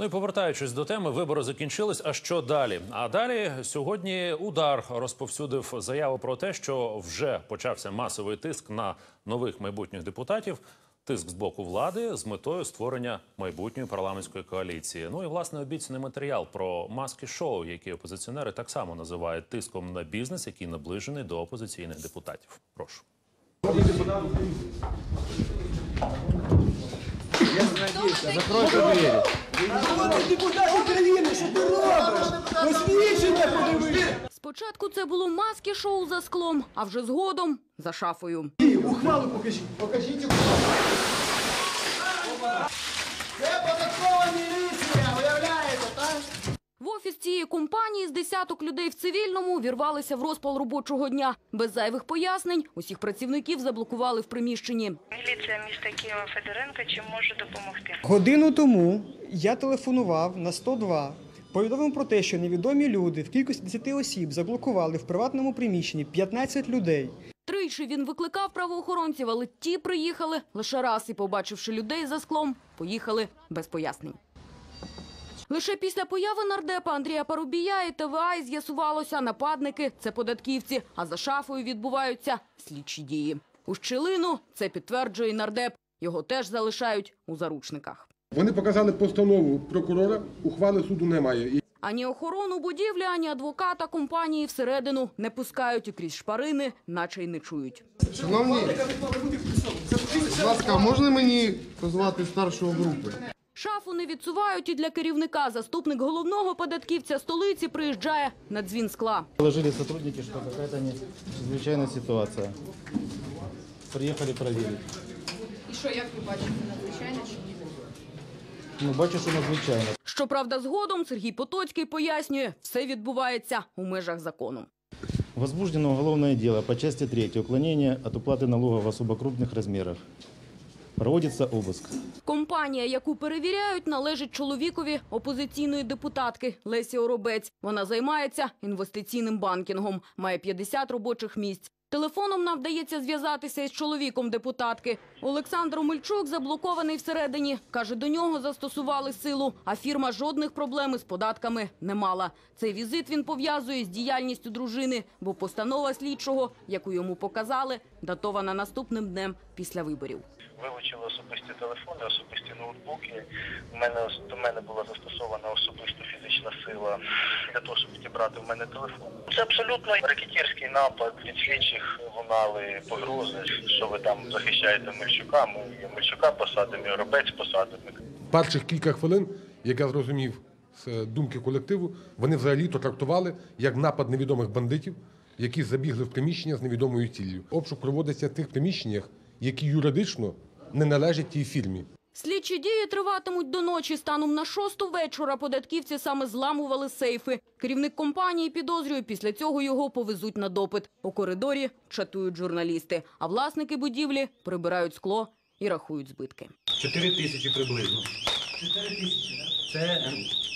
Ну і повертаючись до теми, вибори закінчились. А що далі? А далі сьогодні удар розповсюдив заяву про те, що вже почався масовий тиск на нових майбутніх депутатів. Тиск з боку влади з метою створення майбутньої парламентської коаліції. Ну і власне обіцяний матеріал про маски шоу, які опозиціонери так само називають тиском на бізнес, який наближений до опозиційних депутатів. Прошу. Народний депутат України, що ти робиш? Посвідчення подивись! Спочатку це було маски шоу за склом, а вже згодом за шафою. Ухвалу покажіть. Покажіть ухвалу. Компанії з десяток людей в цивільному вірвалися в розпал робочого дня. Без зайвих пояснень усіх працівників заблокували в приміщенні. Міліція міста Києва Федоренка чим може допомогти? Годину тому я телефонував на 102. Повідомив про те, що невідомі люди в кількості 10 осіб заблокували в приватному приміщенні 15 людей. Тричі він викликав правоохоронців, але ті приїхали лише раз і, побачивши людей за склом, поїхали без пояснень. Лише після появи нардепа Андрія Парубія і ТВА і з'ясувалося, нападники – це податківці, а за шафою відбуваються слідчі дії. У щілину це підтверджує нардеп. Його теж залишають у заручниках. Вони показали постанову прокурора, ухвали суду немає. І Ані охорону будівлі, ані адвоката компанії всередину не пускають і крізь шпарини, наче й не чують. Шановні, будь ласка, можна мені позвати старшого групи? Шафу не відсувають і для керівника. Заступник головного податківця столиці приїжджає на дзвін скла. Доложили сотрудники, что какая-то чрезвычайная ситуация. Приехали проверить. І що, як ви бачите, надзвичайно чи ні? Ну, бачу, що надзвичайно. Щоправда, згодом Сергій Потоцький пояснює, все відбувається у межах закону. Возбуждено уголовное дело по части 3 уклонение от уплаты налогов в особо крупных размерах. Проводится обыск. Компанія, яку перевіряють, належить чоловікові опозиційної депутатки Лесі Оробець. Вона займається інвестиційним банкінгом, має 50 робочих місць. Телефоном нам вдається зв'язатися із чоловіком депутатки. Олександр Омельчук заблокований всередині. Каже, до нього застосували силу, а фірма жодних проблем із податками не мала. Цей візит він пов'язує з діяльністю дружини, бо постанова слідчого, яку йому показали, датована наступним днем після виборів. вилучили особисті телефони, особисті ноутбуки. У мене до мене була застосована особисто фізична сила для того, щоб відібрати в мене телефон. Це абсолютно рекетірський напад. Від слідчих лунали погрози, що ви там захищаєте Мельчука. Ми Мельчука посадимо, і робець посадимо. перших кілька хвилин, як я зрозумів з е, думки колективу, вони взагалі то трактували як напад невідомих бандитів, які забігли в приміщення з невідомою ціллю. Обшук проводиться в тих приміщеннях, які юридично не належать тій фірмі. Слідчі дії триватимуть до ночі. Станом на шосту вечора податківці саме зламували сейфи. Керівник компанії підозрює, після цього його повезуть на допит. У коридорі чатують журналісти, а власники будівлі прибирають скло і рахують збитки. 4 тисячі приблизно. 4 тисячі, Це е,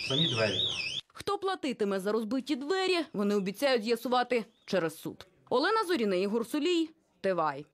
самі двері. Хто платитиме за розбиті двері, вони обіцяють з'ясувати через суд. Олена Зоріна, Ігор Сулій, Тивай.